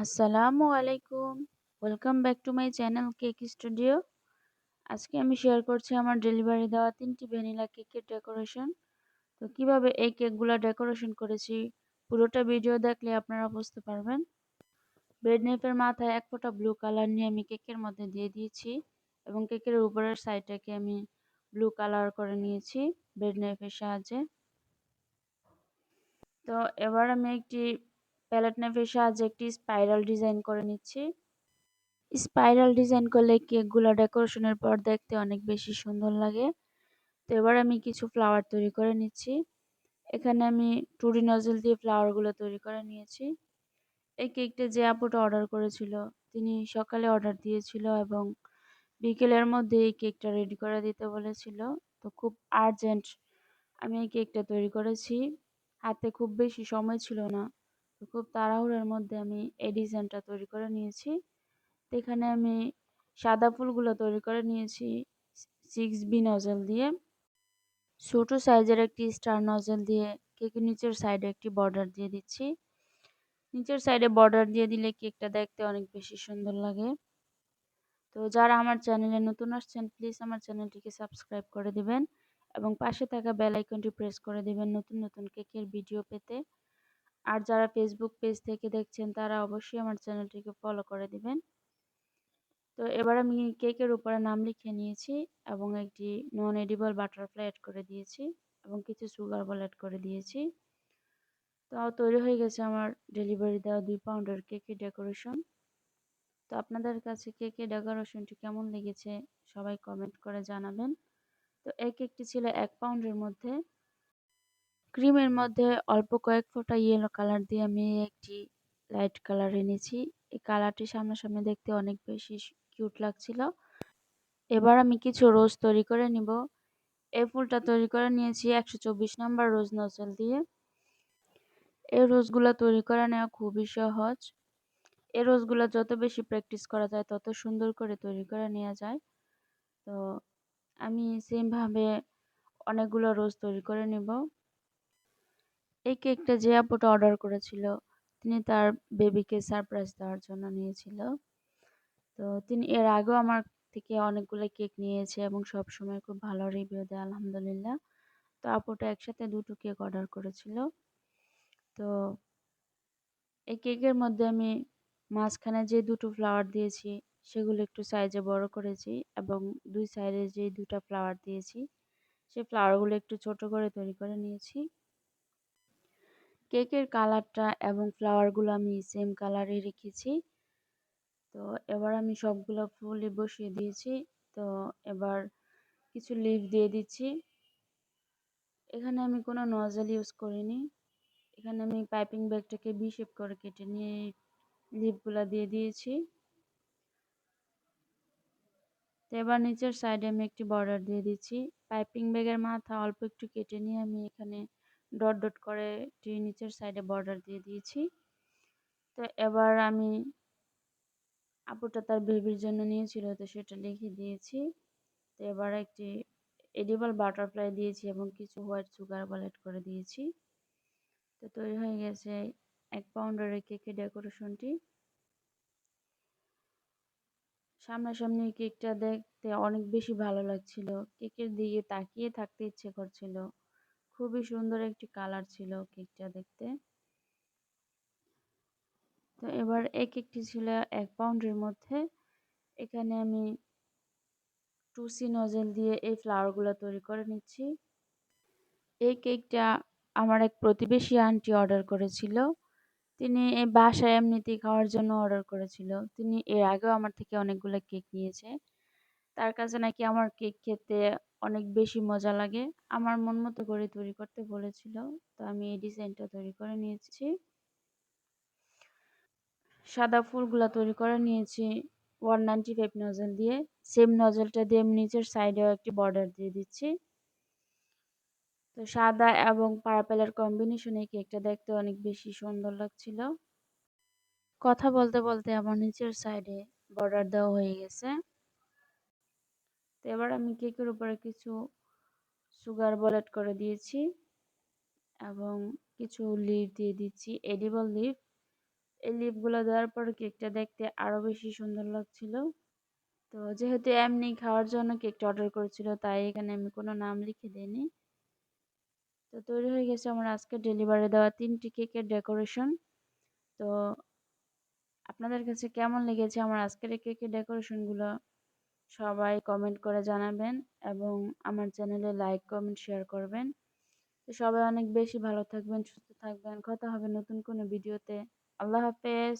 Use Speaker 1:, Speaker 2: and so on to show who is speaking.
Speaker 1: আসসালামু আলাইকুম। Welcome back to my channel cake studio আজকে আমি শেয়ার করছি আমার ডেলিভারি দেওয়া তিনটি ভ্যানিলা কেকের ডেকোরেশন তো কীভাবে এই কেকগুলো ডেকোরেশন করেছি, পুরোটা ভিডিও দেখলে আপনারা বুঝতে পারবেন। ব্রেড নেপের মাথায় এক ফোঁটা ব্লু কালার নিয়ে আমি কেকের মধ্যে দিয়ে দিয়েছি এবং কেকের উপরের সাইডটাকে আমি ব্লু কালার করে নিয়েছি ব্রেড নেপের সাহায্যে। তো এবার আমি একটি প্যালেট নাইফের সাহায্যে একটি স্পাইরাল ডিজাইন করে নিচ্ছি। স্পাইরাল ডিজাইন করলে কেকগুলো ডেকোরেশনের পর দেখতে অনেক বেশি সুন্দর লাগে। তো এবার আমি কিছু ফ্লাওয়ার তৈরি করে নিচ্ছি। এখানে আমি টুরি নজল দিয়ে ফ্লাওয়ারগুলো তৈরি করে নিয়েছি। এই কেকটা যে আপুটা অর্ডার করেছিল, তিনি সকালে অর্ডার দিয়েছিল এবং বিকেলের মধ্যে এই কেকটা রেডি করে দিতে বলেছিল। তো খুব আর্জেন্ট আমি এই কেকটা তৈরি করেছি। হাতে খুব বেশি সময় ছিল না। তো খুব তাড়াহুড়োর মধ্যে আমি এই ডিজাইনটা তৈরি করে নিয়েছি। তো এখানে আমি সাদা ফুলগুলো তৈরি করে নিয়েছি সিক্স বি নজল দিয়ে। ছোটো সাইজের একটি স্টার নজল দিয়ে কেকের নিচের সাইডে একটি বর্ডার দিয়ে দিচ্ছি। নিচের সাইডে বর্ডার দিয়ে দিলে কেকটা দেখতে অনেক বেশি সুন্দর লাগে। তো যারা আমার চ্যানেলে নতুন আসছেন প্লিজ আমার চ্যানেলটিকে সাবস্ক্রাইব করে দিবেন এবং পাশে থাকা বেল আইকনটি প্রেস করে দিবেন নতুন নতুন কেকের ভিডিও পেতে। আর যারা ফেসবুক পেজ থেকে দেখছেন, তারা অবশ্যই আমার চ্যানেলটিকে ফলো করে দিবেন। তো এবার আমি কেকের উপরে নাম লিখে নিয়েছি এবং একটি নন এডিবল বাটারফ্লাই অ্যাড করে দিয়েছি এবং কিছু সুগার বল অ্যাড করে দিয়েছি। তো তৈরি হয়ে গেছে আমার ডেলিভারি দেওয়া দুই পাউন্ডের কেকের ডেকোরেশন তো আপনাদের কাছে কেকের ডেকোরেশনটি কেমন লেগেছে সবাই কমেন্ট করে জানাবেন। তো এক একটি ছিল এক পাউন্ডের মধ্যে। ক্রিমের মধ্যে অল্প কয়েক ফোঁটা ইয়েলো কালার দিয়ে আমি একটি লাইট কালার এনেছি। এই কালারটি সামনাসামনি দেখতে অনেক বেশি কিউট লাগছিল। এবার আমি কিছু রোজ তৈরি করে নিব। এই ফুলটা তৈরি করে নিয়েছি একশো চব্বিশ নাম্বার রোজ নজল দিয়ে। এই রোজগুলো তৈরি করে নেওয়া খুবই সহজ। এই রোজগুলো যত বেশি প্র্যাকটিস করা যায়, তত সুন্দর করে তৈরি করে নেওয়া যায়। তো আমি সেমভাবে অনেকগুলো রোজ তৈরি করে নেব। এই কেকটা যে আপুটা অর্ডার করেছিল, তিনি তার বেবিকে সারপ্রাইজ দেওয়ার জন্য নিয়েছিল। তো তিনি, এর আগেও আমার থেকে অনেকগুলো কেক নিয়েছে এবং সব সময় খুব ভালো রিভিউ দেয়, আলহামদুলিল্লাহ। তো আপুটা একসাথে দুটো কেক অর্ডার করেছিল। তো এই কেকের মধ্যে আমি মাঝখানে যে দুটো ফ্লাওয়ার দিয়েছি, সেগুলো একটু সাইজে বড় করেছি এবং দুই সাইডে যে দুটা ফ্লাওয়ার দিয়েছি সেই ফ্লাওয়ারগুলো একটু ছোট করে তৈরি করে নিয়েছি। কেকের কালারটা এবং ফ্লাওয়ারগুলো আমি সেম কালারে রেখেছি। তো এবার আমি সবগুলো ফুলই বসিয়ে দিয়েছি। তো এবার কিছু লিভ দিয়ে দিচ্ছি। এখানে আমি কোনো নজল ইউজ করিনি। এখানে আমি পাইপিং ব্যাগটাকে বি শেপ করে কেটে নিয়ে লিপগুলো দিয়ে দিয়েছি। তো এবার নিচের সাইডে আমি একটি বর্ডার দিয়ে দিচ্ছি। পাইপিং ব্যাগের মাথা অল্প একটু কেটে নিয়ে আমি এখানে ডট ডট করে একটি নিচের সাইডে বর্ডার দিয়ে দিয়েছি। তো এবার আমি আপুটা তার বেবির জন্য নিয়েছিল, তো সেটা লিখে দিয়েছি। তো এবার একটি এডিবল বাটারফ্লাই দিয়েছি এবং কিছু হোয়াইট সুগার বলেট করে দিয়েছি। তো তৈরি হয়ে গেছে এক পাউন্ডের কেকের ডেকোরেশনটি সামনাসামনি কেকটা দেখতে অনেক বেশি ভালো লাগছিল। কেকের দিকে তাকিয়ে থাকতে ইচ্ছে করছিল। খুবই সুন্দর একটি কালার ছিল কেকটা দেখতে। তো এবার এই কেকটি ছিল এক পাউন্ডের মধ্যে। এখানে আমি টুসি নজেল দিয়ে এই ফ্লাওয়ারগুলো তৈরি করে নিচ্ছি। এই কেকটা আমার এক প্রতিবেশী আন্টি অর্ডার করেছিল। তিনি এই বাসায় এমনিতেই খাওয়ার জন্য অর্ডার করেছিল। তিনি এর আগেও আমার থেকে অনেকগুলো কেক নিয়েছে। তার কাছে নাকি আমার কেক খেতে অনেক বেশি মজা লাগে। আমার মন মতো করে তৈরি করতে বলেছিল, তো আমি এই ডিজাইনটা তৈরি করে নিয়েছি। সাদা ফুলগুলা তৈরি করে নিয়েছি ওয়ান নাইনটি ফাইভ নজল দিয়ে। সেম নজলটা দিয়ে আমি নিচের সাইডেও একটি বর্ডার দিয়ে দিচ্ছি। তো সাদা এবং পার্পেলের কম্বিনেশনে কেকটা দেখতে অনেক বেশি সুন্দর লাগছিল। কথা বলতে বলতে আমার নিচের সাইডে বর্ডার দেওয়া হয়ে গেছে। এবার আমি কেকের উপরে কিছু সুগার বলেট করে দিয়েছি এবং কিছু লিভ দিয়ে দিচ্ছি এডিবল লিভ এই লিপগুলো দেওয়ার পর কেকটা দেখতে আরও বেশি সুন্দর লাগছিল। তো যেহেতু এমনি খাওয়ার জন্য কেকটা অর্ডার করেছিল, তাই এখানে আমি কোনো নাম লিখে দিইনি। তো তৈরি হয়ে গেছে আমার আজকে ডেলিভারি দেওয়া তিনটি কেকের ডেকোরেশন তো আপনাদের কাছে কেমন লেগেছে আমার আজকের এই কেকের ডেকোরেশনগুলো সবাই কমেন্ট করে জানাবেন এবং আমার চ্যানেলে লাইক কমেন্ট শেয়ার করবেন। তো সবাই অনেক বেশি ভালো থাকবেন, সুস্থ থাকবেন। কথা হবে নতুন কোনো ভিডিওতে আল্লাহ হাফেজ।